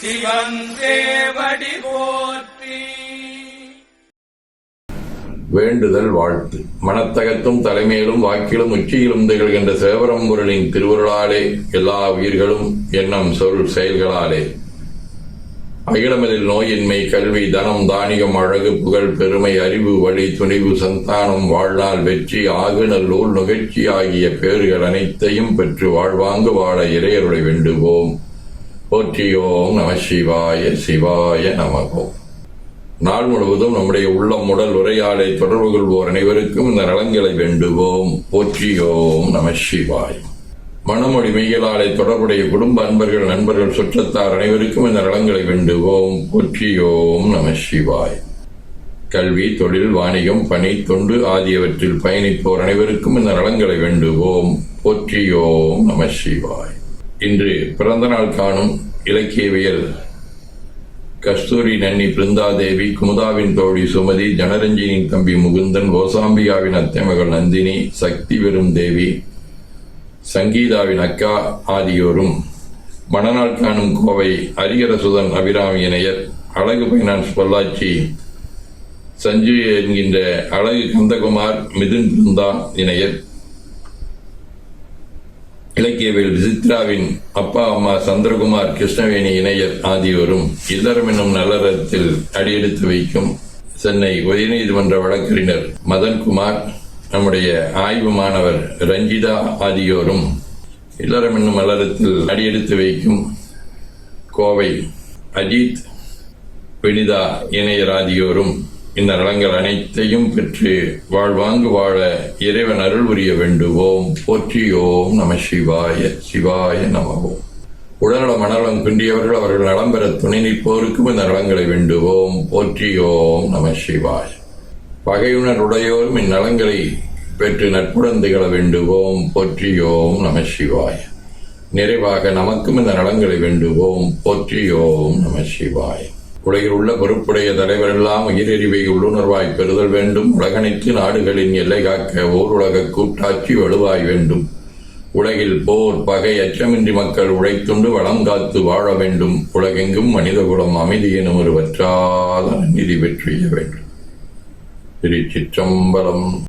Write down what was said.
சிவன் போற்றி. வேண்டுதல் வாழ்த்து. மனத்தகத்தும் தலைமையிலும் வாக்கிலும் உச்சியிலும் திகழ்கின்ற சேவரம்பொருளின் திருவருளாலே எல்லா உயிர்களும் எண்ணம் சொல் செயல்களாலே. அகிலமதில் நோயின்மை கல்வி தனம் தானியம் அழகு புகழ் பெருமை அறிவு வழி துணிவு சந்தானம் வாழ்நாள் வெற்றி ஆகுநல்லூர் நுகர்ச்சி ஆகிய பேறுகள் அனைத்தையும் பெற்று வாழ்வாங்கு வாழ இறையருளை வேண்டுவோம். போற்றியோம் நம சிவாய சிவாய நமகோம் நாள் முழுவதும் நம்முடைய உள்ளம் உடல் உரையாடை தொடர்பு கொள்வோர் அனைவருக்கும் இந்த நலன்களை வேண்டுவோம். போற்றியோம் நம சிவாய். மனமொழி மெய்யலாலை தொடர்புடைய குடும்ப அன்பர்கள் நண்பர்கள் சுற்றத்தார் அனைவருக்கும் இந்த நலன்களை வேண்டுவோம். போற்றியோம் நம சிவாய். கல்வி தொழில் வாணிகம் பணி தொண்டு ஆகியவற்றில் பயணிப்போர் அனைவருக்கும் இந்த நலன்களை வேண்டுவோம். போற்றியோம் நம சிவாய். இன்று பிறந்த நாள் காணும் இலக்கியவியல் கஸ்தூரி நன்னி பிருந்தாதேவி குமுதாவின் தோழி சுமதி ஜனரஞ்சினின் தம்பி முகுந்தன் கோசாம்பிகாவின் அத்தை மகள் நந்தினி சக்தி வெறும் தேவி சங்கீதாவின் அக்கா ஆகியோரும் மணநாள் காணும் கோவை அரியரசுதன் அபிராமி இணையர் அழகு பைனான்ஸ் பொள்ளாச்சி சஞ்சு என்கின்ற அழகு கந்தகுமார் மிதுன் பிருந்தா இணையர் இலக்கியவில் விசித்ராவின் அப்பா அம்மா சந்திரகுமார் கிருஷ்ணவேணி இணையர் ஆகியோரும் இல்லறம் என்னும் நல்லறத்தில் அடியெடுத்து வைக்கும் சென்னை உயர்நீதிமன்ற வழக்கறிஞர் மதன்குமார் நம்முடைய ஆய்வு மாணவர் ரஞ்சிதா ஆகியோரும் இல்லறம் என்னும் நல்லறத்தில் அடியெடுத்து வைக்கும் கோவை அஜித் வினிதா இணையர் ஆகியோரும் இந்த நலங்கள் அனைத்தையும் பெற்று வாழ்வாங்கு வாழ இறைவன் அருள் புரிய வேண்டுவோம். போற்றியோம் நம சிவாய சிவாய நமவோம் உடல்நல மனநலம் குன்றியவர்கள் அவர்கள் நலம் பெற துணை நிற்போருக்கும் இந்த நலங்களை வேண்டுவோம். போற்றியோம் நம சிவாய. பகையுணர் உடையோரும் இந்நலங்களை பெற்று நட்புடன் திகழ வேண்டுவோம். போற்றியோம் நம சிவாய. நிறைவாக நமக்கும் இந்த நலங்களை வேண்டுவோம். போற்றியோம் நம சிவாய். உலகில் உள்ள பொறுப்புடைய தலைவரெல்லாம் உயிரெறிவை உள்ளுணர்வாய் பெறுதல் வேண்டும். உலகனைத்து நாடுகளின் எல்லை காக்க ஓர் உலக கூட்டாட்சி வலுவாய் வேண்டும். உலகில் போர் பகை அச்சமின்றி மக்கள் உழைத்துண்டு வளம் காத்து வாழ வேண்டும். உலகெங்கும் மனிதகுலம் அமைதி எனும் ஒரு வற்றாத நிதி பெற்றிய வேண்டும். திருச்சிற்றம்பலம்.